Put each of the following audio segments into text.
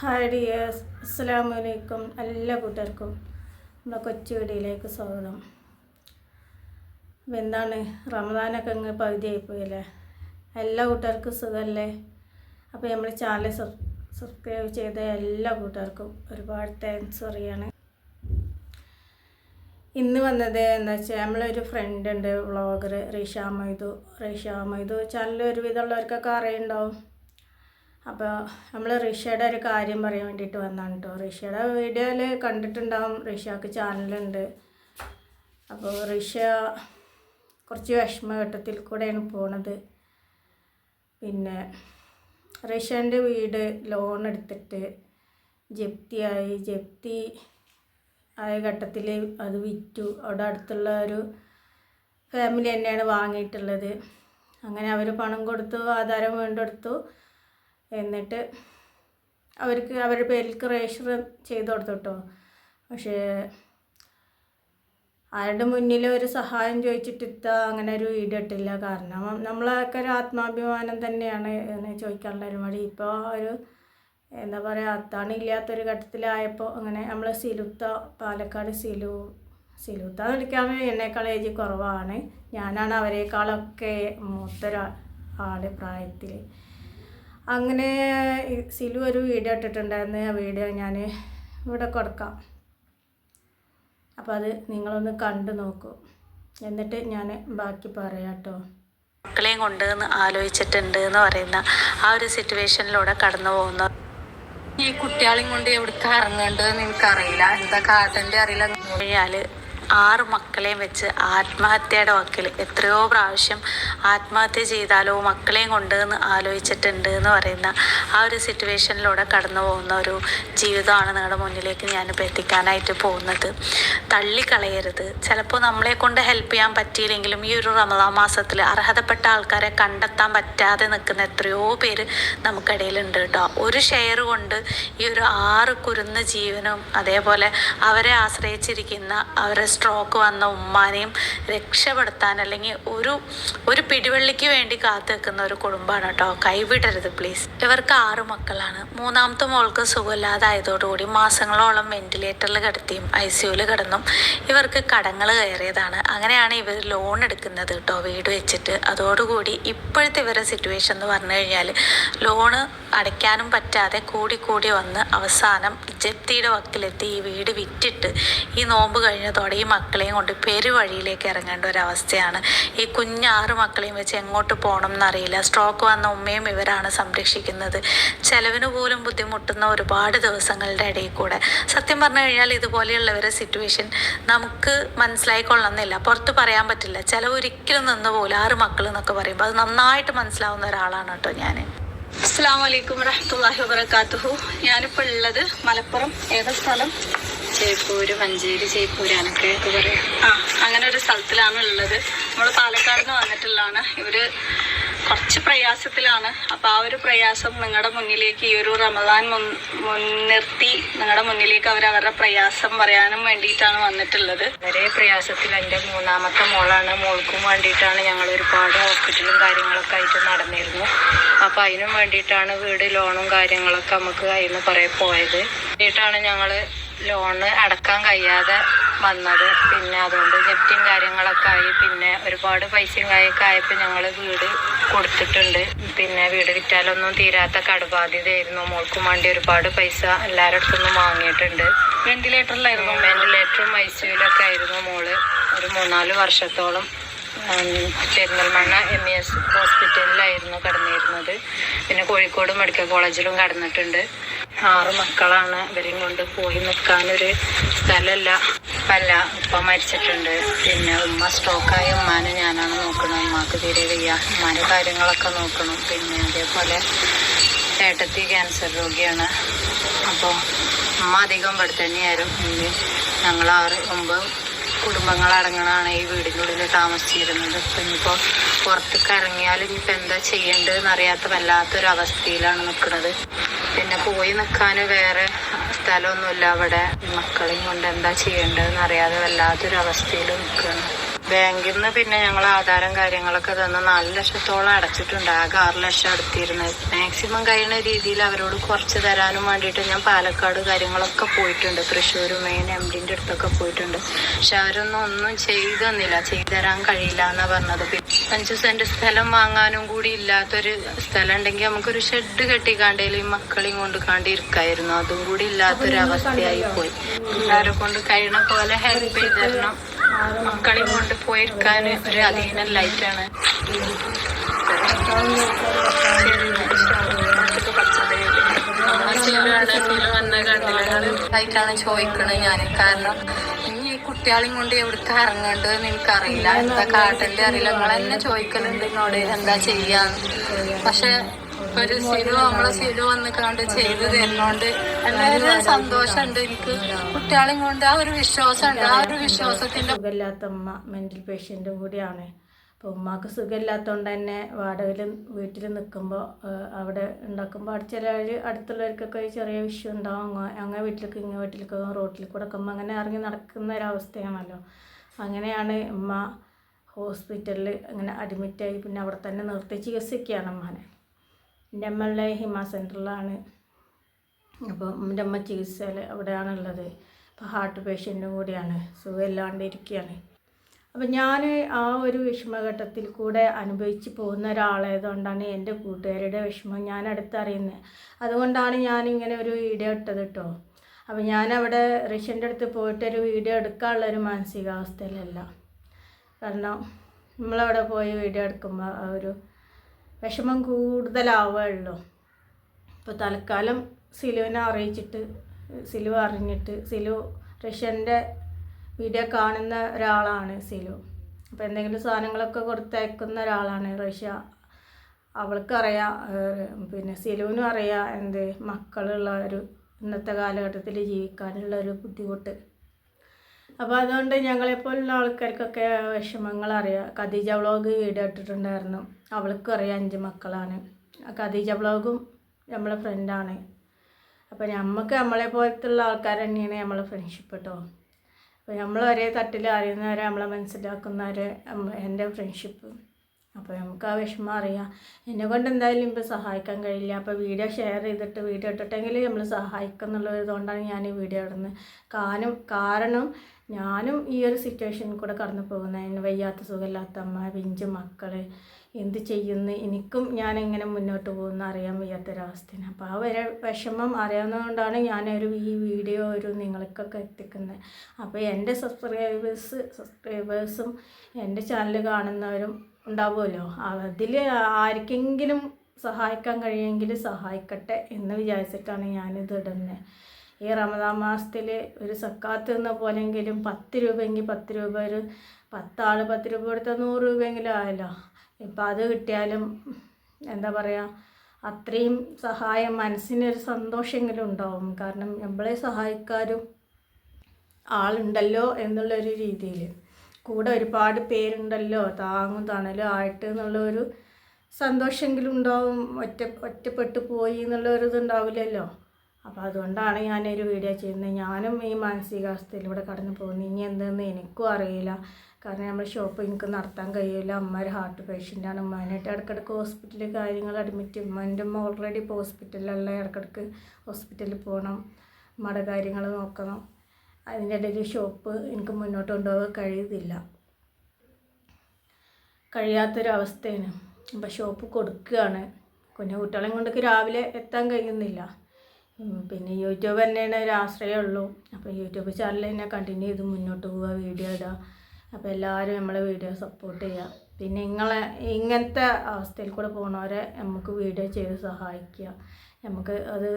Hi dears. അസ്സാം വലൈക്കും എല്ലാ കൂട്ടുകാർക്കും നമ്മുടെ കൊച്ചു വീടിയിലേക്ക് സ്വാഗതം. അപ്പോൾ എന്താണ്? റമദാനൊക്കെ അങ്ങ് പകുതിയായിപ്പോയല്ലേ? എല്ലാ കൂട്ടുകാർക്കും സുഖമല്ലേ? അപ്പോൾ നമ്മൾ ചാനൽ സബ്സ്ക്രൈബ് ചെയ്ത എല്ലാ കൂട്ടുകാർക്കും ഒരുപാട് താങ്ക്സ് പറയാണ്. ഇന്ന് വന്നത് എന്താ വെച്ചാൽ നമ്മളൊരു ഫ്രണ്ട് ഉണ്ട് വ്ളോഗർ റീഷ മൊയ്തു. റീഷ മൊയ്തു ചാനൽ ഒരുവിധമുള്ളവർക്കൊക്കെ അറിയുണ്ടാവും. അപ്പോൾ നമ്മൾ റിഷയുടെ ഒരു കാര്യം പറയാൻ വേണ്ടിയിട്ട് വന്നാണ് കേട്ടോ റിഷയുടെ വീഡിയോയിൽ കണ്ടിട്ടുണ്ടാവും. റിഷയ്ക്ക് ചാനലുണ്ട്. അപ്പോൾ റിഷ കുറച്ച് വിഷമഘട്ടത്തിൽ കൂടെയാണ് പോണത്. പിന്നെ റിഷന്റെ വീട് ലോൺ എടുത്തിട്ട് ജപ്തിയായി. ജപ്തി ആയ ഘട്ടത്തിൽ അത് വിറ്റു. അവിടെ അടുത്തുള്ള ഒരു ഫാമിലി തന്നെയാണ് വാങ്ങിയിട്ടുള്ളത്. അങ്ങനെ അവർ പണം കൊടുത്തു ആധാരം വീണ്ടെടുത്തു. എന്നിട്ട് അവർക്ക് അവരുടെ പേരിൽ രജിസ്റ്റർ ചെയ്ത് കൊടുത്തു കേട്ടോ പക്ഷേ ആരുടെ മുന്നിൽ ഒരു സഹായം ചോദിച്ചിട്ട് ഇത്ത അങ്ങനെ ഒരു വീഡിയോ ഇട്ടില്ല. കാരണം നമ്മളൊക്കെ ഒരു ആത്മാഭിമാനം തന്നെയാണ് എന്ന് ചോദിക്കാനുള്ള ഒരു ഇപ്പോൾ ഒരു എന്താ പറയുക അത്താണില്ലാത്തൊരു ഘട്ടത്തിലായപ്പോൾ അങ്ങനെ നമ്മൾ സിലുത്ത പാലക്കാട് സിലു സിലുത്ത വിളിക്കാൻ എന്നേക്കാൾ ഏജ് കുറവാണ്. ഞാനാണ് അവരെക്കാളൊക്കെ മൂത്തൊരാൾ ആൾ പ്രായത്തിൽ അങ്ങനെ സിലു ഒരു വീഡിയോ ഇട്ടിട്ടുണ്ടായിരുന്നു. ആ വീഡിയോ ഞാൻ ഇവിടെ കൊടുക്കാം. അപ്പോൾ അത് നിങ്ങളൊന്ന് കണ്ടു നോക്കൂ. എന്നിട്ട് ഞാൻ ബാക്കി പറയാം കേട്ടോ മക്കളെയും കൊണ്ട് ആലോചിച്ചിട്ടുണ്ട് എന്ന് പറയുന്ന ആ ഒരു സിറ്റുവേഷനിലൂടെ കടന്നു പോകുന്ന ഈ കുട്ടികളെയും കൊണ്ട് എവിടേക്ക് ഇറങ്ങേണ്ടതെന്ന് എനിക്കറിയില്ല. എന്താ കാട്ടന്റെ അറിയില്ല. കഴിഞ്ഞാൽ ആറ് മക്കളെയും വെച്ച് ആത്മഹത്യയുടെ വക്കിൽ എത്രയോ പ്രാവശ്യം ആത്മഹത്യ ചെയ്താലോ മക്കളെയും കൊണ്ട് എന്ന് ആലോചിച്ചിട്ടുണ്ട് എന്ന് പറയുന്ന ആ ഒരു സിറ്റുവേഷനിലൂടെ കടന്നു പോകുന്ന ഒരു ജീവിതമാണ് നിങ്ങളുടെ മുന്നിലേക്ക് ഞാനിപ്പോൾ എത്തിക്കാനായിട്ട് പോകുന്നത്. തള്ളിക്കളയരുത്. ചിലപ്പോൾ നമ്മളെ കൊണ്ട് ഹെൽപ്പ് ചെയ്യാൻ പറ്റിയില്ലെങ്കിലും ഈ ഒരു റമദാ മാസത്തിൽ അർഹതപ്പെട്ട ആൾക്കാരെ കണ്ടെത്താൻ പറ്റാതെ നിൽക്കുന്ന എത്രയോ പേര് നമുക്കിടയിലുണ്ട് കേട്ടോ. ഒരു ഷെയർ കൊണ്ട് ഈ ഒരു ആറ് കുരുന്ന ജീവനും അതേപോലെ അവരെ ആശ്രയിച്ചിരിക്കുന്ന അവരെ സ്ട്രോക്ക് വന്ന ഉമ്മാനെയും രക്ഷപ്പെടുത്താൻ അല്ലെങ്കിൽ ഒരു ഒരു പിടിവള്ളിക്ക് വേണ്ടി കാത്തു നിൽക്കുന്ന ഒരു കുടുംബമാണ് കേട്ടോ. കൈവിടരുത് പ്ലീസ് ഇവർക്ക് ആറു മക്കളാണ്. മൂന്നാമത്തെ മോൾക്ക് സുഖമില്ലാതായതോടുകൂടി മാസങ്ങളോളം വെന്റിലേറ്ററിൽ കിടത്തിയും ഐ സിയുവിൽ കിടന്നും ഇവർക്ക് കടങ്ങൾ കയറിയതാണ്. അങ്ങനെയാണ് ഇവർ ലോൺ എടുക്കുന്നത് കേട്ടോ വീട് വെച്ചിട്ട്. അതോടുകൂടി ഇപ്പോഴത്തെ ഇവരുടെ സിറ്റുവേഷൻ എന്ന് പറഞ്ഞു കഴിഞ്ഞാൽ ലോണ് അടയ്ക്കാനും പറ്റാതെ കൂടി കൂടി വന്ന് അവസാനം ജപ്തിയുടെ വക്കിലെത്തി ഈ വീട് വിറ്റിട്ട് ഈ നോമ്പ് കഴിഞ്ഞതോടെ ഈ മക്കളെയും കൊണ്ട് പെരുവഴിയിലേക്ക് ഇറങ്ങേണ്ട ഒരു അവസ്ഥയാണ് ഈ കുഞ്ഞ് ആറ് മക്കളെയും വെച്ച് എങ്ങോട്ട് പോകണം എന്നറിയില്ല. സ്ട്രോക്ക് വന്ന ഉമ്മയും ഇവരാണ് സംരക്ഷിക്കുന്നത്. ചെലവിന് പോലും ബുദ്ധിമുട്ടുന്ന ഒരുപാട് ദിവസങ്ങളുടെ ഇടയിൽ കൂടെ. സത്യം പറഞ്ഞു കഴിഞ്ഞാൽ ഇതുപോലെയുള്ളവരുടെ സിറ്റുവേഷൻ നമുക്ക് മനസ്സിലായിക്കൊള്ളണമെന്നില്ല പുറത്ത് പറയാൻ പറ്റില്ല. ചിലവ് ഒരിക്കലും നിന്ന് പോലും ആറ് മക്കൾ എന്നൊക്കെ പറയുമ്പോൾ അത് നന്നായിട്ട് മനസ്സിലാവുന്ന ഒരാളാണ് കേട്ടോ ഞാൻ അസ്സാം വലൈക്കും വറഹമത്തല്ലാഹി വബർക്കാത്തുഹു ഞാനിപ്പോൾ ഉള്ളത് മലപ്പുറം ഏത സ്ഥലം. ചേപ്പൂര് മഞ്ചേരി ചേപ്പൂര് അനക്കൊക്കെ പറയാം. ആ അങ്ങനെ ഒരു സ്ഥലത്തിലാണ് ഉള്ളത്. നമ്മൾ പാലക്കാട് നിന്ന് വന്നിട്ടുള്ളതാണ്. ഇവർ കുറച്ച് പ്രയാസത്തിലാണ്. അപ്പോൾ ആ ഒരു പ്രയാസം നിങ്ങളുടെ മുന്നിലേക്ക് ഈ ഒരു റമദാൻ മുൻ മുൻനിർത്തി നിങ്ങളുടെ മുന്നിലേക്ക് അവർ അവരുടെ പ്രയാസം പറയാനും വേണ്ടിയിട്ടാണ് വന്നിട്ടുള്ളത്. വളരെ പ്രയാസത്തിൽ എന്റെ മൂന്നാമത്തെ മോളാണ്. മോൾക്കും വേണ്ടിയിട്ടാണ് ഞങ്ങൾ ഒരുപാട് ഹോസ്പിറ്റലും കാര്യങ്ങളൊക്കെ ആയിട്ട് നടന്നിരുന്നു. അപ്പോൾ അതിനും വേണ്ടിയിട്ടാണ് വീട് ലോണും കാര്യങ്ങളൊക്കെ നമുക്ക് അതിന് നിന്ന് കുറേ പോയത്. വേണ്ടിയിട്ടാണ് ഞങ്ങൾ ലോണ് അടക്കാൻ കഴിയാതെ വന്നത്. പിന്നെ അതുകൊണ്ട് ജപ്തിയും കാര്യങ്ങളൊക്കെ ആയി. പിന്നെ ഒരുപാട് പൈസയും കാര്യമൊക്കെ ആയപ്പോൾ ഞങ്ങൾ വീട് കൊടുത്തിട്ടുണ്ട്. പിന്നെ വീട് വിറ്റാലൊന്നും തീരാത്ത കടബാധ്യതയായിരുന്നു. മോൾക്കും വേണ്ടി ഒരുപാട് പൈസ എല്ലാവരുടെ അടുത്തുനിന്നും വാങ്ങിയിട്ടുണ്ട്. വെന്റിലേറ്ററിലായിരുന്നു. വെന്റിലേറ്ററും ഐ സിയുലൊക്കെ ആയിരുന്നു മോൾ. ഒരു മൂന്നാൽ വർഷത്തോളം പെരിന്തൽമണ്ണ എം ഇ എസ് ഹോസ്പിറ്റലിലായിരുന്നു കടന്നിരുന്നത്. പിന്നെ കോഴിക്കോട് മെഡിക്കൽ കോളേജിലും കടന്നിട്ടുണ്ട്. ആറ് മക്കളാണ് ഇവരെയും കൊണ്ട് പോയി നിൽക്കാനൊരു സ്ഥലമല്ല അല്ല ഉപ്പ മരിച്ചിട്ടുണ്ട്. പിന്നെ ഉമ്മ സ്ട്രോക്കായ ഉമ്മാനെ ഞാനാണ് നോക്കുന്നത്. ഉമ്മാക്ക് തീരെ വയ്യ. ഉമ്മാന്റെ കാര്യങ്ങളൊക്കെ നോക്കണം. പിന്നെ അതേപോലെ ഏട്ടത്തി ക്യാൻസർ രോഗിയാണ്. അപ്പോൾ അമ്മ അധികം ഇവിടെ തന്നെയായിരുന്നു ഞങ്ങൾ ആറ് ഒമ്പത് കുടുംബങ്ങളടങ്ങണാണ് ഈ വീടിന്റെ ഉള്ളിൽ താമസിച്ചിരുന്നത്. ഇപ്പം ഇനിയിപ്പോൾ പുറത്തേക്ക് ഇറങ്ങിയാൽ ഇനിയിപ്പോൾ എന്താ ചെയ്യേണ്ടതെന്ന് അറിയാത്ത വല്ലാത്തൊരു അവസ്ഥയിലാണ് നിൽക്കുന്നത് പിന്നെ പോയി നിൽക്കാൻ വേറെ സ്ഥലമൊന്നുമില്ല അവിടെ. മക്കളെയും കൊണ്ട് എന്താ ചെയ്യേണ്ടതെന്ന് അറിയാതെ വല്ലാത്തൊരു അവസ്ഥയിൽ നിൽക്കുകയാണ് ബാങ്കിൽ നിന്ന് പിന്നെ ഞങ്ങൾ ആധാരം കാര്യങ്ങളൊക്കെ തന്ന് നാല് ലക്ഷത്തോളം അടച്ചിട്ടുണ്ട്. ആകെ ആറ് ലക്ഷം അടുത്തിരുന്നത് മാക്സിമം കഴിയുന്ന രീതിയിൽ അവരോട് കുറച്ച് തരാനും വേണ്ടിയിട്ട് ഞാൻ പാലക്കാട് കാര്യങ്ങളൊക്കെ പോയിട്ടുണ്ട്. തൃശ്ശൂർ മെയിൻ എം ഡിന്റെ അടുത്തൊക്കെ പോയിട്ടുണ്ട്. പക്ഷെ അവരൊന്നും ഒന്നും ചെയ്തു തന്നില്ല ചെയ്തു തരാൻ കഴിയില്ല എന്ന് പറഞ്ഞത് അഞ്ചു സെന്റ് സ്ഥലം വാങ്ങാനും കൂടി ഇല്ലാത്തൊരു സ്ഥലം ഉണ്ടെങ്കിൽ നമുക്കൊരു ഷെഡ് കെട്ടിക്കാണ്ടേലും ഈ മക്കളെയും കൊണ്ട് കാണ്ടി ഇരിക്കായിരുന്നു. അതും കൂടി ഇല്ലാത്തൊരു അവസ്ഥയായി പോയി. അവരെ കൊണ്ട് കഴിയണ പോലെ ഹെൽപ്പ് ചെയ്ത് മക്കളെയും കൊണ്ട് പോയിരിക്കാൻ ഒരു അധീന ലൈറ്റാണ് ാണ് ചോദിക്കണത് ഞാൻ കാരണം ഇനി ഈ കുട്ടികളെയും കൊണ്ട് എവിടേക്ക് ഇറങ്ങേണ്ടതെന്ന് എനിക്കറിയില്ല. എന്താ കാട്ടേണ്ടത് അറിയില്ല. നിങ്ങൾ എന്നെ ചോദിക്കലുണ്ട് എന്താ ചെയ്യാന്ന്. പക്ഷെ ഒരു സിലു നമ്മളെ സിലു വന്ന് കണ്ട് ചെയ്ത് തരുന്നോണ്ട് എല്ലാവരും സന്തോഷമുണ്ട്. എനിക്ക് കുട്ടികളെയും കൊണ്ട് ആ ഒരു വിശ്വാസമുണ്ട്. ആ ഒരു വിശ്വാസത്തിന്റെ സുഖമില്ലാത്ത ഉമ്മ മെന്റൽ പേഷ്യന്റും കൂടിയാണ്. അപ്പോൾ ഉമ്മാക്ക് സുഖമില്ലാത്തതുകൊണ്ട് തന്നെ വാടകയിൽ വീട്ടിൽ നിൽക്കുമ്പോൾ അവിടെ ഉണ്ടാക്കുമ്പോൾ അവിടെ അടുത്തുള്ളവർക്കൊക്കെ ഒരു ചെറിയ വിഷയം ഉണ്ടാവും. അങ്ങനെ അങ്ങ് വീട്ടിലേക്ക് ഇങ്ങനെ വീട്ടിലേക്ക് റോട്ടിൽ കൂടെ ഒക്കെ അങ്ങനെ ഇറങ്ങി നടക്കുന്ന ഒരവസ്ഥയാണല്ലോ അങ്ങനെയാണ് ഉമ്മ ഹോസ്പിറ്റലിൽ അങ്ങനെ അഡ്മിറ്റായി പിന്നെ അവിടെ തന്നെ നിർത്തി ചികിത്സിക്കുകയാണ് ഉമ്മാനെ. എന്റെ അമ്മയുടെ ഹിമ സെന്ററിലാണ്. അപ്പോൾ എന്റെ അമ്മ ചികിത്സയിൽ അവിടെയാണുള്ളത്. അപ്പോൾ ഹാർട്ട് പേഷ്യന്റും കൂടിയാണ്. സുഖമില്ലാണ്ട് ഇരിക്കുകയാണ്. അപ്പം ഞാൻ ആ ഒരു വിഷമഘട്ടത്തിൽ കൂടെ അനുഭവിച്ച് പോകുന്ന ഒരാളായതുകൊണ്ടാണ് എന്റെ കൂട്ടുകാരുടെ വിഷമം ഞാൻ അടുത്തറിയുന്നത്. അതുകൊണ്ടാണ് ഞാൻ ഇങ്ങനെ ഒരു വീഡിയോ ഇട്ടത് കേട്ടോ. അപ്പം ഞാനവിടെ റഷ്യന്റെ അടുത്ത് പോയിട്ട് ഒരു വീഡിയോ എടുക്കാനുള്ള ഒരു മാനസികാവസ്ഥയിലല്ല. കാരണം നമ്മളവിടെ പോയി വീഡിയോ എടുക്കുമ്പോൾ ആ ഒരു വിഷമം കൂടുതലാവുകയുള്ളൂ. ഇപ്പോൾ തൽക്കാലം സിലുവിനെ അറിയിച്ചിട്ട് സിലു അറിഞ്ഞിട്ട് സിലു റഷ്യന്റെ വീഡിയോ കാണുന്ന ഒരാളാണ് സിലു. അപ്പോൾ എന്തെങ്കിലും സാധനങ്ങളൊക്കെ കൊടുത്തയക്കുന്ന ഒരാളാണ് റഷ്യ അവൾക്കറിയാം പിന്നെ സിലുവിനും അറിയാം എന്ത് മക്കളുള്ള ഒരു ഇന്നത്തെ കാലഘട്ടത്തിൽ ജീവിക്കാനുള്ള ഒരു ബുദ്ധിമുട്ട്. അപ്പോൾ അതുകൊണ്ട് ഞങ്ങളെപ്പോലുള്ള ആൾക്കാർക്കൊക്കെ വിഷമങ്ങൾ അറിയാം ഖദീജ വ്ളോഗ് വീഡിയോ ഇട്ടിട്ടുണ്ടായിരുന്നു. അവൾക്കും അറിയാം അഞ്ച് മക്കളാണ്. ഖദീജ വ്ളോഗും നമ്മളെ ഫ്രണ്ടാണ് അപ്പോൾ നമുക്ക് നമ്മളെ പോലത്തുള്ള ആൾക്കാർ തന്നെയാണ് നമ്മളെ ഫ്രണ്ട്ഷിപ്പ് കേട്ടോ അപ്പോൾ നമ്മൾ ഒരേ തട്ടിൽ അറിയുന്നവരെ നമ്മളെ മനസ്സിലാക്കുന്നവരെ എന്റെ ഫ്രണ്ട്ഷിപ്പ് അപ്പോൾ നമുക്ക് ആ വിഷമം അറിയാം. എന്നെ കൊണ്ട് എന്തായാലും ഇപ്പോൾ സഹായിക്കാൻ കഴിയില്ല. അപ്പോൾ വീഡിയോ ഷെയർ ചെയ്തിട്ട് വീഡിയോ ഇട്ടിട്ടെങ്കിൽ നമ്മൾ സഹായിക്കും കൊണ്ടാണ് ഞാൻ ഈ വീഡിയോ ഇടുന്നത് കാരണം കാരണം ഞാനും ഈ ഒരു സിറ്റുവേഷനിൽ കൂടെ കടന്നു പോകുന്നത് അതിന് വയ്യാത്ത സുഖമില്ലാത്ത അമ്മ പിഞ്ച് മക്കൾ എന്ത് ചെയ്യുന്നു? എനിക്കും ഞാൻ എങ്ങനെ മുന്നോട്ട് പോകുന്ന അറിയാൻ വയ്യാത്തൊരവസ്ഥയാണ്. അപ്പോൾ ആ ഒരു വിഷമം അറിയാവുന്നതുകൊണ്ടാണ് ഞാനൊരു ഈ വീഡിയോ ഒരു നിങ്ങൾക്കൊക്കെ എത്തിക്കുന്നത് അപ്പോൾ എന്റെ സബ്സ്ക്രൈബേഴ്സ് സബ്സ്ക്രൈബേഴ്സും എന്റെ ചാനൽ കാണുന്നവരും ഉണ്ടാവുമല്ലോ. അതിൽ ആർക്കെങ്കിലും സഹായിക്കാൻ കഴിയുമെങ്കിൽ സഹായിക്കട്ടെ എന്ന് വിചാരിച്ചിട്ടാണ് ഞാനിത് ഇടുന്നത് ഈ റമദാൻ മാസത്തിൽ ഒരു സക്കാത്ത് എന്ന പോലെങ്കിലും പത്ത് രൂപയെങ്കിൽ പത്ത് രൂപ ഒരു പത്താൾ പത്ത് രൂപ കൊടുത്താൽ നൂറ് രൂപയെങ്കിലും ആയല്ലോ. ഇപ്പം അത് കിട്ടിയാലും എന്താ പറയുക അത്രയും സഹായം മനസ്സിനൊരു സന്തോഷമെങ്കിലും ഉണ്ടാവും. കാരണം നമ്മളെ സഹായിക്കാനും ആളുണ്ടല്ലോ എന്നുള്ളൊരു രീതിയിൽ കൂടെ ഒരുപാട് പേരുണ്ടല്ലോ താങ്ങും തണലും ആയിട്ട് എന്നുള്ളൊരു സന്തോഷമെങ്കിലും ഉണ്ടാവും. ഒറ്റ ഒറ്റപ്പെട്ടു പോയി എന്നുള്ള ഒരു ഇതുണ്ടാവില്ലല്ലോ അപ്പോൾ അതുകൊണ്ടാണ് ഞാനൊരു വീഡിയോ ചെയ്യുന്നത്. ഞാനും ഈ മാനസികാവസ്ഥയിലൂടെ കടന്നു പോകുന്നു. ഇനി എന്തെന്ന് എനിക്കും അറിയില്ല. കാരണം നമ്മൾ ഷോപ്പ് എനിക്ക് നടത്താൻ കഴിയില്ല അമ്മ ഒരു ഹാർട്ട് പേഷ്യന്റാണ് ഉമ്മാനായിട്ട് ഇടക്കിടക്ക് ഹോസ്പിറ്റലിൽ കാര്യങ്ങൾ അഡ്മിറ്റ് ഉമ്മന്റെ അമ്മ ഓൾറെഡി ഇപ്പോൾ ഹോസ്പിറ്റലിലുള്ള ഇടക്കിടക്ക് ഹോസ്പിറ്റലിൽ പോകണം അമ്മയുടെ കാര്യങ്ങൾ നോക്കണം. അതിന്റെ ഇടയിൽ ഷോപ്പ് എനിക്ക് മുന്നോട്ട് കൊണ്ടുപോകാൻ കഴിയുന്നില്ല. കഴിയാത്തൊരവസ്ഥയാണ്. അപ്പോൾ ഷോപ്പ് കൊടുക്കുകയാണ്. കുഞ്ഞു കുട്ടികളെയും കൊണ്ടൊക്കെ രാവിലെ എത്താൻ കഴിയുന്നില്ല. പിന്നെ യൂട്യൂബ് തന്നെയാണ് ഒരു ആശ്രയമുള്ളൂ അപ്പോൾ യൂട്യൂബ് ചാനൽ തന്നെ കണ്ടിന്യൂ ചെയ്ത് മുന്നോട്ട് പോവുക വീഡിയോ ഇടുക അപ്പോൾ എല്ലാവരും നമ്മളെ വീഡിയോ സപ്പോർട്ട് ചെയ്യുക പിന്നെ നിങ്ങളെ ഇങ്ങനത്തെ അവസ്ഥയിൽ കൂടെ പോകുന്നവരെ നമുക്ക് വീഡിയോ ചെയ്ത് സഹായിക്കുക നമുക്ക് അത്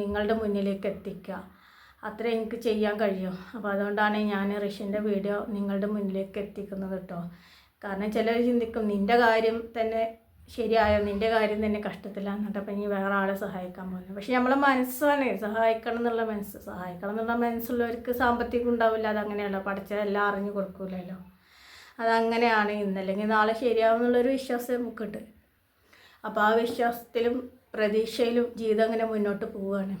നിങ്ങളുടെ മുന്നിലേക്ക് എത്തിക്കുക അത്ര എനിക്ക് ചെയ്യാൻ കഴിയും. അപ്പോൾ അതുകൊണ്ടാണ് ഞാൻ ഋഷിന്റെ വീഡിയോ നിങ്ങളുടെ മുന്നിലേക്ക് എത്തിക്കുന്നത് കേട്ടോ കാരണം ചിലർ ചിന്തിക്കും നിന്റെ കാര്യം തന്നെ ശരിയായോ നിന്റെ കാര്യം തന്നെ കഷ്ടത്തിലാണ് എന്നിട്ട് അപ്പം ഇനി വേറെ ആളെ സഹായിക്കാൻ പോകുന്നു പക്ഷെ നമ്മളെ മനസ്സാണ് സഹായിക്കണം എന്നുള്ള മനസ്സ് സഹായിക്കണം എന്നുള്ള മനസ്സുള്ളവർക്ക് സാമ്പത്തികം ഉണ്ടാവില്ല. അതങ്ങനെയല്ലോ. പഠിച്ചതെല്ലാം അറിഞ്ഞു കൊടുക്കൂലല്ലോ. അതങ്ങനെയാണ് ഇന്നല്ലെങ്കിൽ നാളെ ശരിയാവും എന്നുള്ളൊരു വിശ്വാസം നമുക്കുണ്ട്. അപ്പോൾ ആ വിശ്വാസത്തിലും പ്രതീക്ഷയിലും ജീവിതം അങ്ങനെ മുന്നോട്ട് പോവുകയാണ്.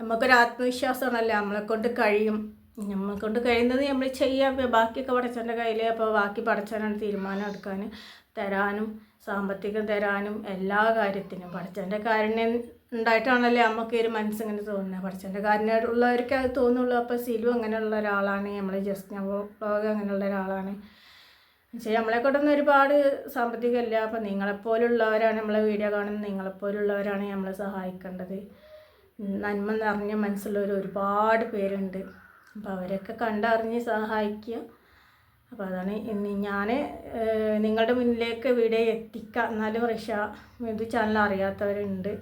നമുക്കൊരു ആത്മവിശ്വാസമാണല്ലോ? നമ്മളെക്കൊണ്ട് കഴിയും. നമ്മളെ കൊണ്ട് കഴിയുന്നത് നമ്മൾ ചെയ്യാം. ബാക്കിയൊക്കെ പടച്ചവന്റെ കയ്യിൽ അപ്പോൾ ബാക്കി പടച്ചവനാണ് തീരുമാനം എടുക്കാൻ. തരാനും സാമ്പത്തികം തരാനും എല്ലാ കാര്യത്തിനും. പടച്ചവന്റെ കാരുണ്യം ഉണ്ടായിട്ടാണല്ലേ നമുക്ക് ഒരു മനസ്സിങ്ങനെ തോന്നുന്നത്. പടച്ചവന്റെ കാരുണ്യമുള്ളവർക്ക് അത് തോന്നുള്ളൂ. അപ്പോൾ സിലു അങ്ങനെയുള്ള ഒരാളാണ്. നമ്മൾ ജസ്റ്റ് വ്ളോഗ് അങ്ങനെയുള്ള ഒരാളാണ്. പക്ഷേ നമ്മളെ കൊണ്ടൊന്നും ഒരുപാട് സാമ്പത്തികമില്ല. അപ്പം നിങ്ങളെപ്പോലുള്ളവരാണ് നമ്മളെ വീഡിയോ കാണുന്നത്. നിങ്ങളെപ്പോലുള്ളവരാണ് നമ്മളെ സഹായിക്കേണ്ടത്. നന്മ നിറഞ്ഞ മനസ്സുള്ളവർ ഒരുപാട് പേരുണ്ട്. അപ്പോൾ അവരൊക്കെ കണ്ടറിഞ്ഞ് സഹായിക്കുക അപ്പോൾ അതാണ് ഇനി ഞാൻ നിങ്ങളുടെ മുന്നിലേക്ക് വീഡിയോ എത്തിക്കാം. എന്നാലും റിഷ ഇത് ചാനൽ അറിയാത്തവരുണ്ട്.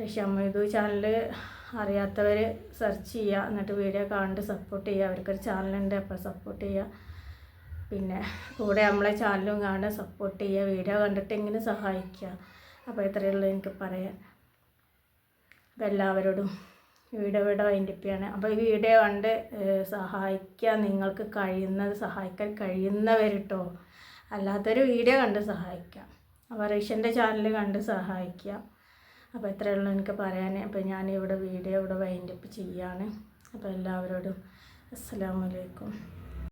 റിഷ ഇത് ചാനൽ അറിയാത്തവർ സെർച്ച് ചെയ്യുക എന്നിട്ട് വീഡിയോ കണ്ട് സപ്പോർട്ട് ചെയ്യുക അവർക്കൊരു ചാനലുണ്ട് അപ്പോൾ സപ്പോർട്ട് ചെയ്യുക പിന്നെ കൂടെ നമ്മളെ ചാനലും കാണുക സപ്പോർട്ട് ചെയ്യുക വീഡിയോ കണ്ടിട്ട് ഇങ്ങനെ സഹായിക്കുക അപ്പോൾ ഇത്രയേ ഉള്ളൂ എനിക്ക് പറയാൻ. അപ്പോൾ എല്ലാവരോടും വീഡിയോ ഇവിടെ വൈൻഡിപ്പിയാണ് അപ്പോൾ ഈ വീഡിയോ കണ്ട് സഹായിക്കാൻ നിങ്ങൾക്ക് കഴിയുന്നത് സഹായിക്കാൻ കഴിയുന്നവരിട്ടോ അല്ലാത്തൊരു വീഡിയോ കണ്ട് സഹായിക്കാം. അപ്പോൾ റീഷന്റെ ചാനൽ കണ്ട് സഹായിക്കാം. അപ്പോൾ ഇത്രയേ ഉള്ളൂ എനിക്ക് പറയാൻ അപ്പോൾ ഞാൻ ഞാനിവിടെ വീഡിയോ ഇവിടെ വൈൻഡപ്പ് ചെയ്യാണ്. അപ്പോൾ എല്ലാവരോടും അസ്സലാമു അലൈക്കും.